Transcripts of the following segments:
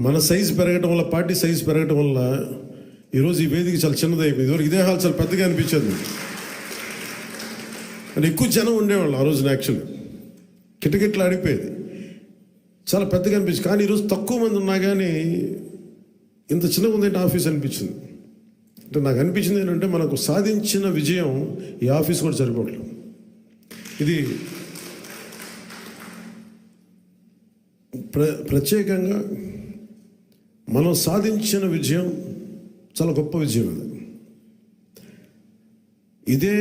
మన సైజు పెరగటం వల్ల పార్టీ సైజు పెరగటం వల్ల ఈరోజు ఈ వేదిక చాలా చిన్నది అయిపోయింది. ఇదివరకు ఇదే హాల్ చాలా పెద్దగా అనిపించేది. అని ఎక్కువ జనం ఉండేవాళ్ళు ఆ రోజున యాక్చువల్లీ కిటకిట్లు ఆడిపోయేది. చాలా పెద్దగా అనిపించింది. కానీ ఈరోజు తక్కువ మంది ఉన్నా కానీ ఇంత చిన్నగా ఉందంటే ఆఫీస్ అనిపించింది. అంటే నాకు అనిపించింది ఏంటంటే మనకు సాధించిన విజయం ఈ ఆఫీస్ కూడా సరిపోవట్లేదు. ఇది ప్ర ప్రత్యేకంగా మనం సాధించిన విజయం చాలా గొప్ప విజయం అది. ఇదే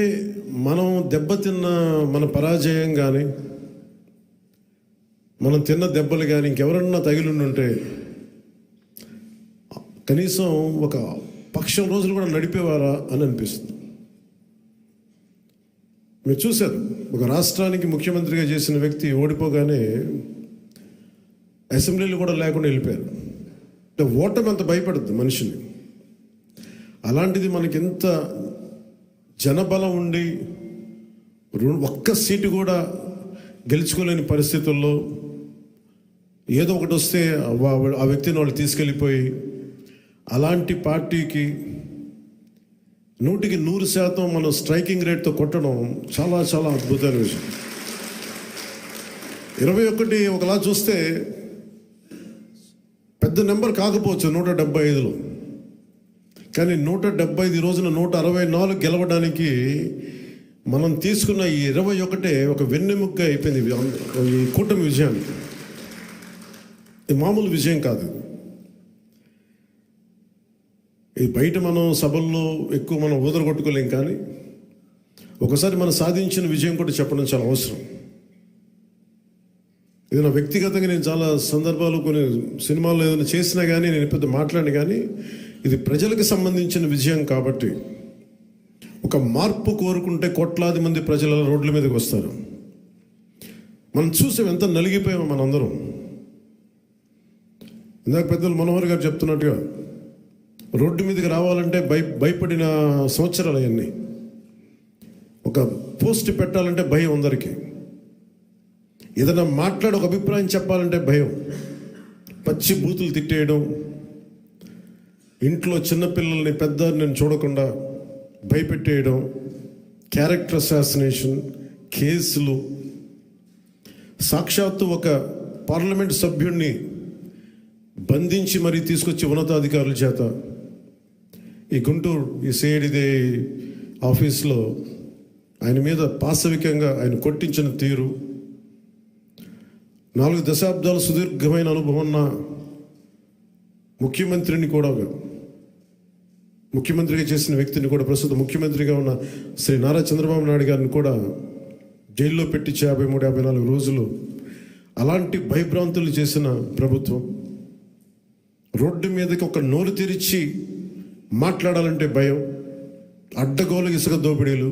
మనం దెబ్బతిన్న మన పరాజయం కానీ మనం తిన్న దెబ్బలు కానీ ఇంకెవరన్నా తగిలి ఉంటే కనీసం ఒక పక్షం రోజులు కూడా నడిపేవారా అని అనిపిస్తుంది. మీరు చూశారు ఒక రాష్ట్రానికి ముఖ్యమంత్రిగా చేసిన వ్యక్తి ఓడిపోగానే అసెంబ్లీలు కూడా లేకుండా వెళ్ళిపోయారు. ఓటమి అంత భయపడుతుంది మనిషిని. అలాంటిది మనకి ఎంత జనబలం ఉండి ఒక్క సీటు కూడా గెలుచుకోలేని పరిస్థితుల్లో ఏదో ఒకటి వస్తే ఆ వ్యక్తిని వాళ్ళు తీసుకెళ్ళిపోయి అలాంటి పార్టీకి నూటికి నూరు శాతం మనం స్ట్రైకింగ్ రేట్తో కొట్టడం చాలా చాలా అద్భుతమైన విషయం. ఇరవై ఒకటి ఒకలా చూస్తే పెద్ద నెంబర్ కాకపోవచ్చు నూట డెబ్బై ఐదులో. కానీ నూట డెబ్బై ఐదు రోజున నూట అరవై నాలుగు గెలవడానికి మనం తీసుకున్న ఈ ఇరవై ఒకటే ఒక వెన్నెముక్క అయిపోయింది ఈ- కూటమి విజయానికి. ఇది మామూలు విజయం కాదు. ఈ బయట మనం సభల్లో ఎక్కువ మనం ఊదరగొట్టుకోలేం కానీ ఒకసారి మనం సాధించిన విజయం కూడా చెప్పడం చాలా అవసరం. ఏదైనా వ్యక్తిగతంగా నేను చాలా సందర్భాలు కొన్ని సినిమాల్లో ఏదైనా చేసినా కానీ నేను పెద్ద మాట్లాడిన కానీ ఇది ప్రజలకు సంబంధించిన విజయం కాబట్టి ఒక మార్పు కోరుకుంటే కోట్లాది మంది ప్రజల రోడ్ల మీదకి వస్తారు. మనం చూసాం ఎంత నలిగిపోయామో మనందరం. ఇందాక పెద్దలు మనోహర్ గారు చెప్తున్నట్టుగా రోడ్డు మీదకి రావాలంటే భయ భయపడిన సంవత్సరాలు అవన్నీ. ఒక పోస్ట్ పెట్టాలంటే భయం అందరికీ. ఏదైనా మాట్లాడి ఒక అభిప్రాయం చెప్పాలంటే భయం. పచ్చి బూతులు తిట్టేయడం ఇంట్లో చిన్నపిల్లల్ని పెద్ద నేను చూడకుండా భయపెట్టేయడం క్యారెక్టర్ అసాసినేషన్ కేసులు సాక్షాత్తు ఒక పార్లమెంట్ సభ్యుణ్ణి బంధించి మరీ తీసుకొచ్చి ఉన్నతాధికారుల చేత ఈ గుంటూరు ఈ సేడిదే ఆఫీస్లో ఆయన మీద పాశవికంగా ఆయన కొట్టించిన తీరు నాలుగు దశాబ్దాల సుదీర్ఘమైన అనుభవం ఉన్న ముఖ్యమంత్రిని కూడా ముఖ్యమంత్రిగా చేసిన వ్యక్తిని కూడా ప్రస్తుతం ముఖ్యమంత్రిగా ఉన్న శ్రీ నారా చంద్రబాబు నాయుడు గారిని కూడా జైల్లో పెట్టించి యాభై మూడు యాభై నాలుగు రోజులు అలాంటి భయభ్రాంతులు చేసిన ప్రభుత్వం. రోడ్డు మీదకి ఒక నోరు తెరిచి మాట్లాడాలంటే భయం అడ్డగోలు ఇసుక దోపిడీలు.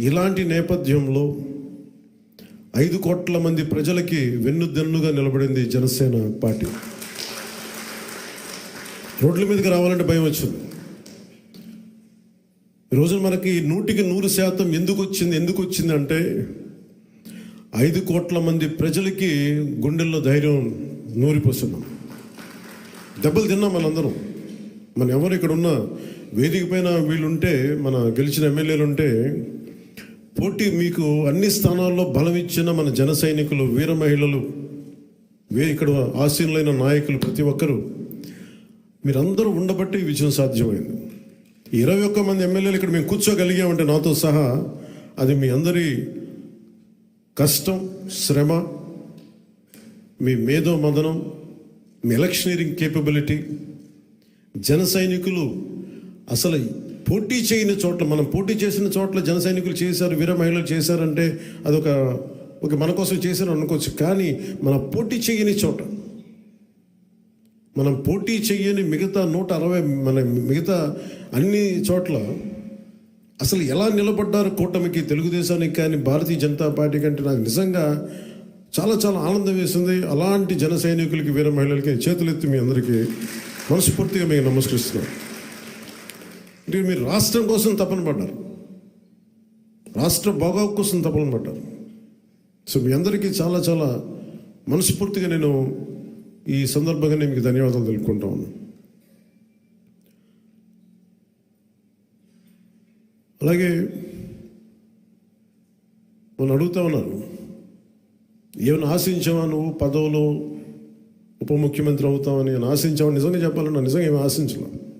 ఇలాంటి నేపథ్యంలో ఐదు కోట్ల మంది ప్రజలకి వెన్నుదన్నుగా నిలబడింది జనసేన పార్టీ. రోడ్ల మీదకి రావాలంటే భయం వచ్చింది. ఈరోజు మనకి నూటికి నూరు శాతం ఎందుకు వచ్చింది ఎందుకు వచ్చింది అంటే ఐదు కోట్ల మంది ప్రజలకి గుండెల్లో ధైర్యం నూరిపోస్తున్నాం దెబ్బలు తిన్నాం మనందరం. మన ఎవరు ఇక్కడ ఉన్న వేదిక పైన వీళ్ళుంటే మన గెలిచిన ఎమ్మెల్యేలు ఉంటే పోటీ మీకు అన్ని స్థానాల్లో బలం ఇచ్చిన మన జన సైనికులు వీర మహిళలు వే ఇక్కడ ఆసీనులైన నాయకులు ప్రతి ఒక్కరూ. మీరందరూ ఉండబట్టి విజయం సాధ్యమైంది. ఇరవై ఒక్క మంది ఎమ్మెల్యేలు ఇక్కడ మేము కూర్చోగలిగామంటే నాతో సహా అది మీ అందరి కష్టం శ్రమ మీ మేధో మదనం మీ ఎలక్షనీరింగ్ కేపబిలిటీ జన సైనికులు అసలు పోటీ చేయని చోట్ల మనం పోటీ చేసిన చోట్ల జన సైనికులు చేశారు వీర మహిళలు చేశారంటే అదొక ఒక మన కోసం చేశారు అనుకోవచ్చు. కానీ మనం పోటీ చేయని చోట మనం పోటీ చెయ్యని మిగతా నూట అరవై మన మిగతా అన్ని చోట్ల అసలు ఎలా నిలబడ్డారు కూటమికి తెలుగుదేశానికి కానీ భారతీయ జనతా పార్టీ కంటే నాకు నిజంగా చాలా చాలా ఆనందం వేసింది. అలాంటి జన సైనికులకి వీర మహిళలకి చేతులెత్తి మీ అందరికీ మనస్ఫూర్తిగా మీకు నమస్కరిస్తున్నాను. అంటే మీరు రాష్ట్రం కోసం తపన పడ్డారు. రాష్ట్ర బాగోగు కోసం తపన పడ్డారు. సో మీ అందరికీ చాలా చాలా మనస్ఫూర్తిగా నేను ఈ సందర్భంగా నేను మీకు ధన్యవాదాలు తెలుపుకుంటా ఉన్నాను. అలాగే మనం అడుగుతా ఉన్నారు ఏమైనా ఆశించావా నువ్వు పదవులు ఉప ముఖ్యమంత్రి అవుతావని? నేను ఆశించావా? నిజంగా చెప్పాలన్నా నిజంగా ఏమి ఆశించలే.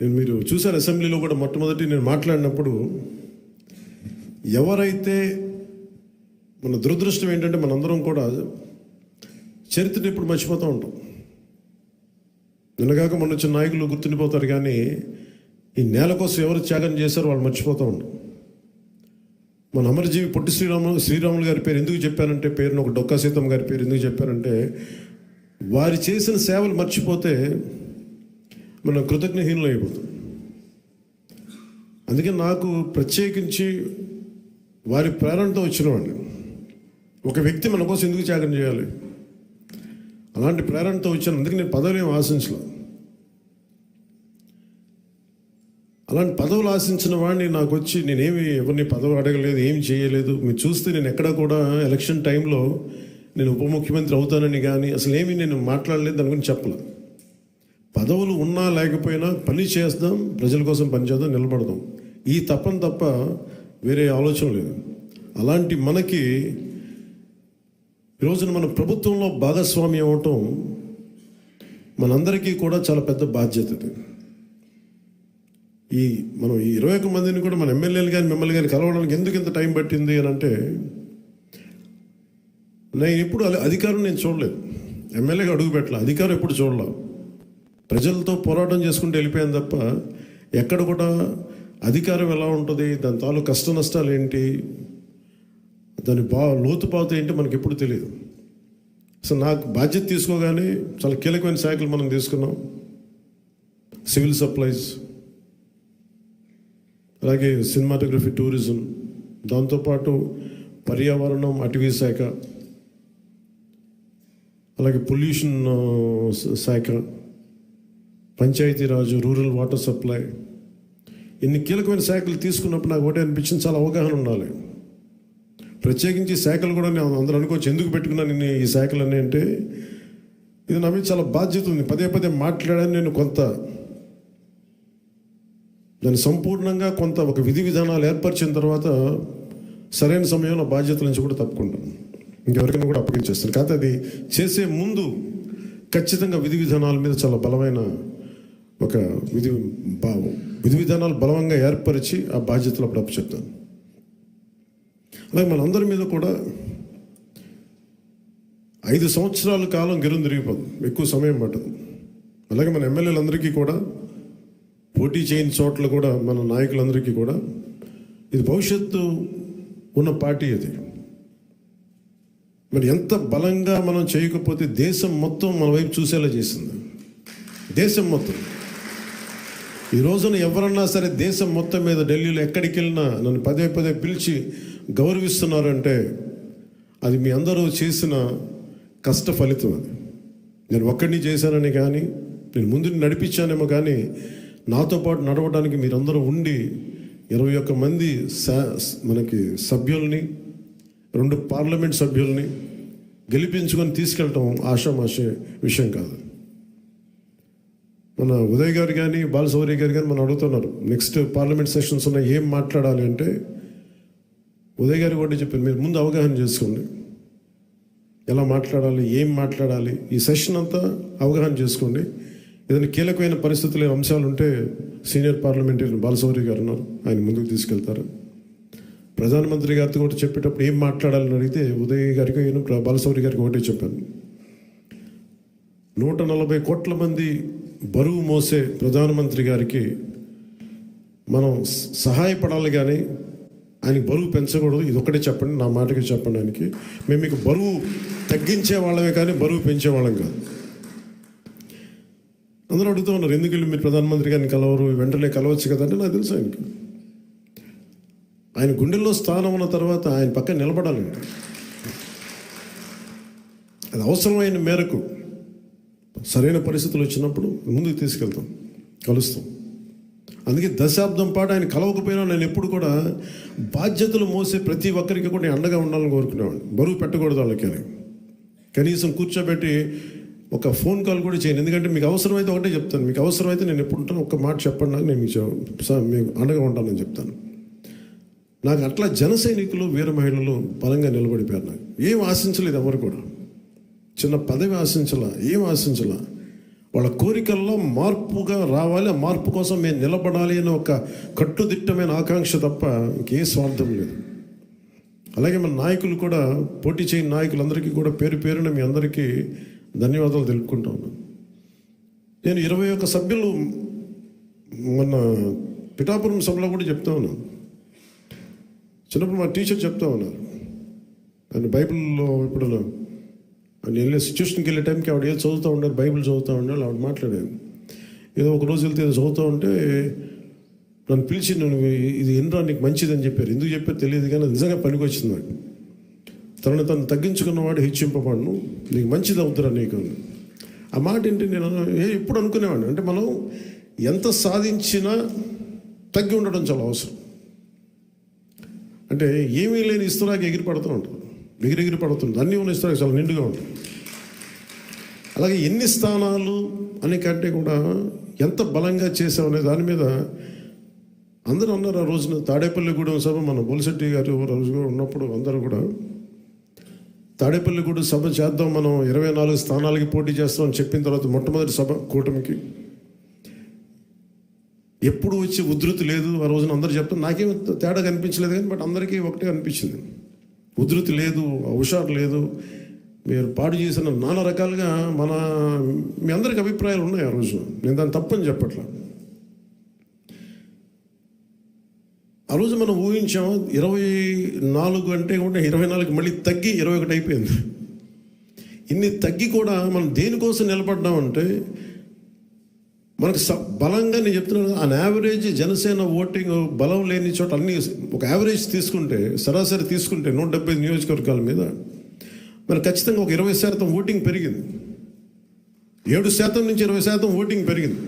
నేను మీరు చూసారు అసెంబ్లీలో కూడా మొట్టమొదటి నేను మాట్లాడినప్పుడు ఎవరైతే మన దురదృష్టం ఏంటంటే మనందరం కూడా చరిత్రను ఇప్పుడు మర్చిపోతూ ఉంటాం. నిన్నగాక మొన్న వచ్చిన నాయకులు గుర్తుండిపోతారు కానీ ఈ నేల కోసం ఎవరు త్యాగం చేశారో వాళ్ళు మర్చిపోతూ ఉంటాం. మన అమరజీవి పొట్టి శ్రీరాములు శ్రీరాములు గారి పేరు ఎందుకు చెప్పారంటే పేరును ఒక డొక్కా సీతమ్మ గారి పేరు ఎందుకు చెప్పారంటే వారు చేసిన సేవలు మర్చిపోతే మనం కృతజ్ఞహీనులు అయిపోతాం అందుకే నాకు ప్రత్యేకించి వారి ప్రేరణతో వచ్చినవాడిని. ఒక వ్యక్తి మన కోసం ఎందుకు త్యాగం చేయాలి? అలాంటి ప్రేరణతో వచ్చాను అందుకే నేను పదవులు ఏం ఆశించలేదు అలాంటి పదవులు ఆశించిన వాడిని నాకు వచ్చి నేనేమి ఎవరిని పదవి అడగలేదు ఏమి చేయలేదు మీరు చూస్తే నేను ఎక్కడ కూడా ఎలక్షన్ టైంలో నేను ఉప ముఖ్యమంత్రి అవుతానని కానీ అసలు ఏమి నేను మాట్లాడలేదు దాని గురించి చెప్పలేదు పదవులు ఉన్నా లేకపోయినా పని చేద్దాం ప్రజల కోసం పనిచేద్దాం నిలబడదాం. ఈ తప్పన తప్ప వేరే ఆలోచన లేదు. అలాంటి మనకి ఈరోజున మన ప్రభుత్వంలో భాగస్వామి అవ్వటం మనందరికీ కూడా చాలా పెద్ద బాధ్యత ఈ మనం ఈ ఇరవై ఒక్క మందిని కూడా మన ఎమ్మెల్యేలు కానీ మిమ్మల్ని కానీ కలవడానికి ఎందుకు ఇంత టైం పట్టింది అని అంటే నేను ఎప్పుడు అలా- అధికారం నేను చూడలేదు. ఎమ్మెల్యేగా అడుగు పెట్టలే అధికారం ఎప్పుడు చూడలేదు ప్రజలతో పోరాటం చేసుకుంటూ వెళ్ళిపోయాను తప్ప ఎక్కడ కూడా అధికారం ఎలా ఉంటుంది దాని తాలూ కష్ట నష్టాలు ఏంటి దాని బా లోతుపాత ఏంటి మనకి ఎప్పుడు తెలియదు. అసలు నాకు బాధ్యత తీసుకోగానే చాలా కీలకమైన శాఖలు మనం తీసుకున్నాం. సివిల్ సప్లైస్ అలాగే సినిమాటోగ్రఫీ టూరిజం దాంతోపాటు పర్యావరణం అటవీ శాఖ అలాగే పొల్యూషన్ శాఖ. Panchayati Raj rural water supply. ఇన్ని కీలకమైన శాఖలు తీసుకున్నప్పుడు నాకు ఒకటే అనిపించింది చాలా అవగాహన ఉండాలి. ప్రత్యేకించి శాఖలు కూడా నేను అందరూ అనుకోవచ్చు ఎందుకు పెట్టుకున్నాను నేను ఈ శాఖలు అని అంటే ఇది నా మీద చాలా బాధ్యత ఉంది. పదే పదే మాట్లాడాను నేను కొంత. దాన్ని సంపూర్ణంగా కొంత ఒక విధి విధానాలు ఏర్పరిచిన తర్వాత సరైన సమయంలో బాధ్యతల నుంచి కూడా తప్పుకుంటాను. ఇంకెవరికైనా కూడా అప్పగించేస్తాను. కాకపోతే అది చేసే ముందు ఖచ్చితంగా విధి విధానాల మీద చాలా బలమైన ఒక విధి విధి విధానాలు బలంగా ఏర్పరిచి ఆ బాధ్యతలు అప్పుడు అప్పచెప్తాను అలాగే మనందరి మీద కూడా ఐదు సంవత్సరాల కాలం గెలు తిరిగిపోదు. ఎక్కువ సమయం పట్టదు. అలాగే మన ఎమ్మెల్యేలందరికీ కూడా పోటీ చేయని చోట్ల కూడా మన నాయకులందరికీ కూడా ఇది భవిష్యత్తు ఉన్న పార్టీ అది. మరి ఎంత బలంగా మనం చేయకపోతే దేశం మొత్తం మన వైపు చూసేలా చేసింది. దేశం మొత్తం. ఈ రోజున ఎవరన్నా సరే దేశం మొత్తం మీద ఢిల్లీలో ఎక్కడికి వెళ్ళినా నన్ను పదే పదే పిలిచి గౌరవిస్తున్నారంటే అది మీ అందరూ చేసిన కష్ట ఫలితం అది. నేను ఒక్కడిని చేశానని కానీ నేను ముందు నడిపించానేమో కానీ నాతో పాటు నడవడానికి మీరందరూ ఉండి ఇరవై ఒక్క మంది సా- మనకి సభ్యుల్ని రెండు పార్లమెంట్ సభ్యుల్ని గెలిపించుకొని తీసుకెళ్ళటం ఆషామాషే విషయం కాదు. మన ఉదయ్ గారు కానీ బాలసౌరి గారు కానీ మనం అడుగుతున్నారు. నెక్స్ట్ పార్లమెంట్ సెషన్స్ ఉన్న ఏం మాట్లాడాలి అంటే ఉదయ్ గారు కూడా చెప్పారు మీరు ముందు అవగాహన చేసుకోండి. ఎలా మాట్లాడాలి ఏం మాట్లాడాలి ఈ సెషన్ అంతా అవగాహన చేసుకోండి. ఏదైనా కీలకమైన పరిస్థితులు అంశాలు ఉంటే సీనియర్ పార్లమెంటరీ బాలసౌరి గారు ఉన్నారు ఆయన ముందుకు తీసుకెళ్తారు. ప్రధానమంత్రి గారితో కూడా చెప్పేటప్పుడు ఏం మాట్లాడాలని అడిగితే ఉదయ్ గారికి నేను బాలసౌరి గారికి ఒకటే చెప్పాను. నూట నలభై కోట్ల మంది బరువు మోసే ప్రధానమంత్రి గారికి మనం సహాయపడాలి కానీ ఆయనకి బరువు పెంచకూడదు. ఇది ఒకటే చెప్పండి నా మాటకి చెప్పండి ఆయనకి. మేము మీకు బరువు తగ్గించే వాళ్ళమే కానీ బరువు పెంచే వాళ్ళం కాదు. అందరూ అడుగుతూ ఉన్నారు ఎందుకు వెళ్ళి మీరు ప్రధానమంత్రి గారిని కలవరు? వెంటనే కలవచ్చు కదంటే నాకు తెలుసు ఆయనకి. ఆయన గుండెల్లో స్థానం ఉన్న తర్వాత ఆయన పక్కన నిలబడాలండి. అది అవసరమైన మేరకు సరైన పరిస్థితులు వచ్చినప్పుడు ముందుకు తీసుకెళ్తాం కలుస్తాం. అందుకే దశాబ్దం పాటు ఆయన కలవకపోయినా నేను ఎప్పుడు కూడా బాధ్యతలు మోసే ప్రతి ఒక్కరికి కూడా నేను అండగా ఉండాలని కోరుకునేవాడిని. బరువు పెట్టకూడదు వాళ్ళకి అని కనీసం కూర్చోబెట్టి ఒక ఫోన్ కాల్ కూడా చేయను ఎందుకంటే మీకు అవసరమైతే ఒకటే చెప్తాను. మీకు అవసరమైతే నేను ఎప్పుడు ఉంటాను ఒక మాట చెప్పండి నాకు నేను మీకు స- మీకు అండగా ఉంటానని చెప్తాను. నాకు అట్లా జన సైనికులు వీర మహిళలు బలంగా నిలబడిపోయారు నాకు. ఏం ఆశించలేదు ఎవరు కూడా. చిన్న పదవి ఆశించాల ఏం ఆశించాల? వాళ్ళ కోరికల్లో మార్పుగా రావాలి ఆ మార్పు కోసం మేము నిలబడాలి అనే ఒక కట్టుదిట్టమైన ఆకాంక్ష తప్ప ఇంకే స్వార్థం లేదు. అలాగే మన నాయకులు కూడా పోటీ చేయని నాయకులందరికీ కూడా పేరు పేరున మీ అందరికీ ధన్యవాదాలు తెలుపుకుంటా ఉన్నాను. నేను ఇరవై ఒక్క సభ్యులు మొన్న పిఠాపురం సభలో కూడా చెప్తా ఉన్నాను. చిన్నప్పుడు మా టీచర్ చెప్తా ఉన్నారు. ఆయన బైబిల్లో ఇప్పుడు వెళ్ళే సిచ్యువేషన్కి వెళ్ళే టైంకి ఆవిడ ఏదో చదువుతూ ఉండారు బైబిల్ చదువుతూ ఉండాలి ఆవిడ మాట్లాడాను ఏదో ఒక రోజు వెళ్తే ఏదో చదువుతూ ఉంటే నన్ను పిలిచి నేను ఇది ఎన్రా నీకు మంచిదని చెప్పారు. ఎందుకు చెప్పారు తెలియదు కానీ నిజంగా పనికి వచ్చింది నాకు. తనను తను తగ్గించుకున్నవాడు హెచ్చింపబడును నీకు మంచిది అవుతురా నీకు ఆ మాట ఏంటి నేను ఏ ఎప్పుడు అనుకునేవాడిని. అంటే మనం ఎంత సాధించినా తగ్గి ఉండడం చాలా అవసరం. అంటే ఏమీ లేని ఇస్తరాకి ఎగిరిపడుతూ పడుతూ ఎగిరెగిరి పడుతుంది అన్నీ ఉన్న ఇస్తారు? చాలా నిండుగా ఉంటుంది అలాగే ఎన్ని స్థానాలు అని కంటే కూడా ఎంత బలంగా చేసామనే దాని మీద అందరూ అన్నారు ఆ రోజున. తాడేపల్లిగూడెం సభ మన బొలిశెట్టి గారు రోజు కూడా ఉన్నప్పుడు అందరూ కూడా తాడేపల్లిగూడెం సభ చేద్దాం మనం ఇరవై నాలుగు స్థానాలకి పోటీ చేస్తాం అని చెప్పిన తర్వాత మొట్టమొదటి సభ కూటమికి. ఎప్పుడు వచ్చి ఉధృతి లేదు. ఆ రోజున అందరూ చెప్తాం నాకేం తేడా కనిపించలేదు కానీ బట్ అందరికీ ఒకటే అనిపించింది. ఉధృతి లేదు హుషారు లేదు. మీరు పాడు చేసిన నానా రకాలుగా మన మీ అందరికి అభిప్రాయాలు ఉన్నాయి ఆ రోజు. నేను దాన్ని తప్పని చెప్పట్లా. ఆ రోజు మనం ఊహించాము ఇరవై నాలుగు అంటే కూడా ఇరవై నాలుగు మళ్ళీ తగ్గి ఇరవై ఒకటి అయిపోయింది. ఇన్ని తగ్గి కూడా మనం దేనికోసం నిలబడ్డామంటే మనకు స బలంగా నేను చెప్తున్నాను అన్ యావరేజ్ జనసేన ఓటింగ్ బలం లేని చోట అన్ని ఒక యావరేజ్ తీసుకుంటే సరాసరి తీసుకుంటే నూట డెబ్బై నియోజకవర్గాల మీద మరి ఖచ్చితంగా ఒక ఇరవై శాతం ఓటింగ్ పెరిగింది. ఏడు శాతం నుంచి ఇరవై శాతం ఓటింగ్ పెరిగింది.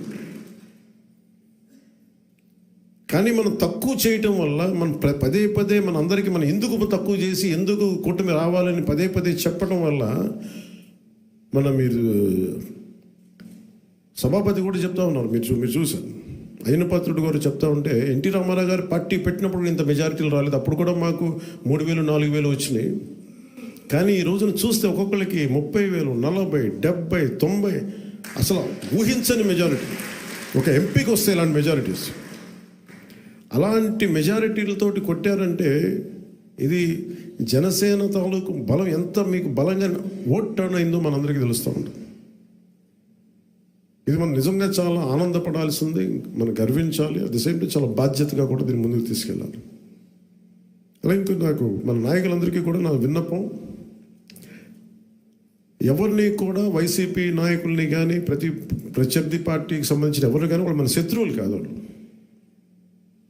కానీ మనం తక్కువ చేయటం వల్ల మనం పదే పదే మన అందరికీ మనం ఎందుకు తక్కువ చేసి ఎందుకు కూటమి రావాలని పదే పదే చెప్పడం వల్ల మన మీరు సభాపతి కూడా చెప్తా ఉన్నారు మీరు చూ- మీరు చూశారు. అయినపాత్రుడు గారు చెప్తా ఉంటే ఎన్టీ రామారావు గారు పార్టీ పెట్టినప్పుడు ఇంత మెజారిటీలు రాలేదు. అప్పుడు కూడా మాకు మూడు వేలు నాలుగు వేలు వచ్చినాయి. కానీ ఈ రోజున చూస్తే ఒక్కొక్కరికి ముప్పై వేలు నలభై డెబ్బై తొంభై అసలు ఊహించని మెజారిటీ. ఒక ఎంపీకి వస్తే ఇలాంటి మెజారిటీస్. అలాంటి మెజారిటీలతోటి కొట్టారంటే ఇది జనసేన తాలూకు బలం ఎంత మీకు బలంగా ఓట్ టర్న్ అయిందో మనందరికీ తెలుస్తూ ఉంటుంది. ఇది మనం నిజంగా చాలా ఆనందపడాల్సింది మనం గర్వించాలి. అట్ ది సేమ్ టైం చాలా బాధ్యతగా కూడా దీన్ని ముందుకు తీసుకెళ్ళాలి. అలా ఇంకో నాకు మన నాయకులందరికీ కూడా నా విన్నపం ఎవరిని కూడా వైసీపీ నాయకుల్ని కానీ ప్రతి ప్రత్యర్థి పార్టీకి సంబంధించిన ఎవరు కానీ వాళ్ళు మన శత్రువులు కాదు వాళ్ళు.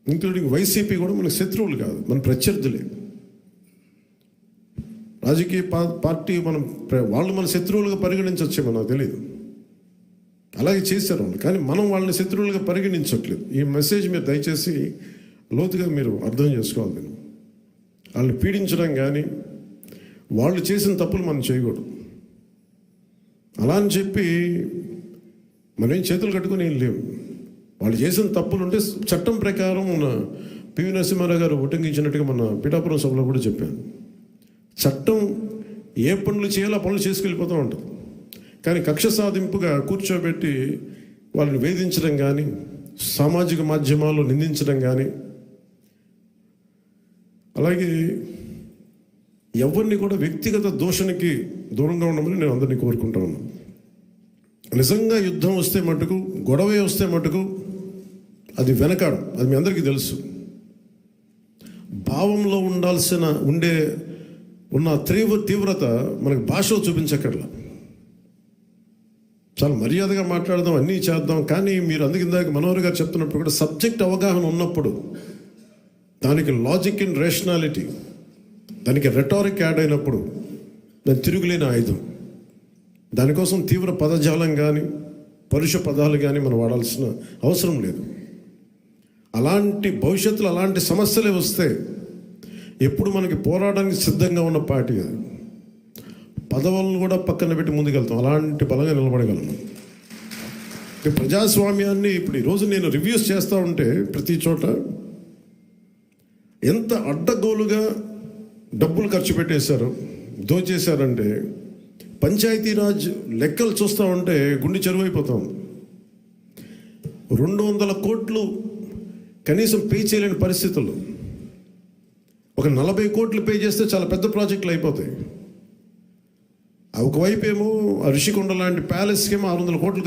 ఇంక్లూడింగ్ వైసీపీ కూడా మనకు శత్రువులు కాదు మన ప్రత్యర్థులే. రాజకీయ పా- పార్టీ మనం ప్ర- వాళ్ళు మన శత్రువులుగా పరిగణించవచ్చే మనకు తెలియదు అలాగే చేశారు వాళ్ళు. కానీ మనం వాళ్ళని శత్రువులుగా పరిగణించట్లేదు. ఈ మెసేజ్ మీరు దయచేసి లోతుగా మీరు అర్థం చేసుకోవాలి దీన్ని. వాళ్ళని పీడించడం కానీ వాళ్ళు చేసిన తప్పులు మనం చేయకూడదు. అలా అని చెప్పి మనం చేతులు కట్టుకొని ఏం లేవు. వాళ్ళు చేసిన తప్పులు ఉంటే చట్టం ప్రకారం మన పివి నరసింహారావు గారు ఉటంకించినట్టుగా మన పిఠాపురం సభలో కూడా చెప్పాను చట్టం ఏ పనులు చేయాలో ఆ పనులు చేసుకెళ్ళిపోతూ ఉంటుంది కానీ కక్ష సాధింపుగా కూర్చోబెట్టి వాళ్ళని వేధించడం కానీ సామాజిక మాధ్యమాల్లో నిందించడం కానీ అలాగే ఎవరిని కూడా వ్యక్తిగత దోషణకి దూరంగా ఉండమని నేను అందరినీ కోరుకుంటాను నిజంగా యుద్ధం వస్తే మటుకు గొడవే వస్తే మటుకు అది వెనకాడు అది మీ అందరికీ తెలుసు. భావంలో ఉండాల్సిన ఉండే ఉన్న తీవ్ర తీవ్రత మనకు భాషలో చూపించక్కర్లా. చాలా మర్యాదగా మాట్లాడదాం అన్నీ చేద్దాం. కానీ మీరు అందుకు ఇందాక మనోహర్ గారు చెప్తున్నప్పుడు కూడా సబ్జెక్ట్ అవగాహన ఉన్నప్పుడు దానికి లాజిక్ ఇన్ రేషనాలిటీ దానికి రెటారిక్ యాడ్ అయినప్పుడు దాని తిరుగులేని ఆయుధం. దానికోసం తీవ్ర పదజాలం కానీ పరుష పదాలు కానీ మనం వాడాల్సిన అవసరం లేదు. అలాంటి భవిష్యత్తులో అలాంటి సమస్యలే వస్తే ఎప్పుడు మనకి పోరాడానికి సిద్ధంగా ఉన్న పార్టీ అది. పదవులను కూడా పక్కన పెట్టి ముందుకెళ్తాం. అలాంటి బలంగా నిలబడగలను ఈ ప్రజాస్వామ్యాన్ని ఇప్పుడు ఈరోజు నేను రివ్యూస్ చేస్తూ ఉంటే ప్రతి చోట ఎంత అడ్డగోలుగా డబ్బులు ఖర్చు పెట్టేశారు దోచేశారంటే పంచాయతీరాజ్ లెక్కలు చూస్తూ ఉంటే గుండె చెరువైపోతాం. రెండు వందల కోట్లు కనీసం పే చేయలేని పరిస్థితులు. ఒక నలభై కోట్లు పే చేస్తే చాలా పెద్ద ప్రాజెక్టులు అయిపోతాయి. ఒకవైపు ఏమో ఋషికొండ లాంటి ప్యాలెస్కి ఏమో ఆరు వందల కోట్లు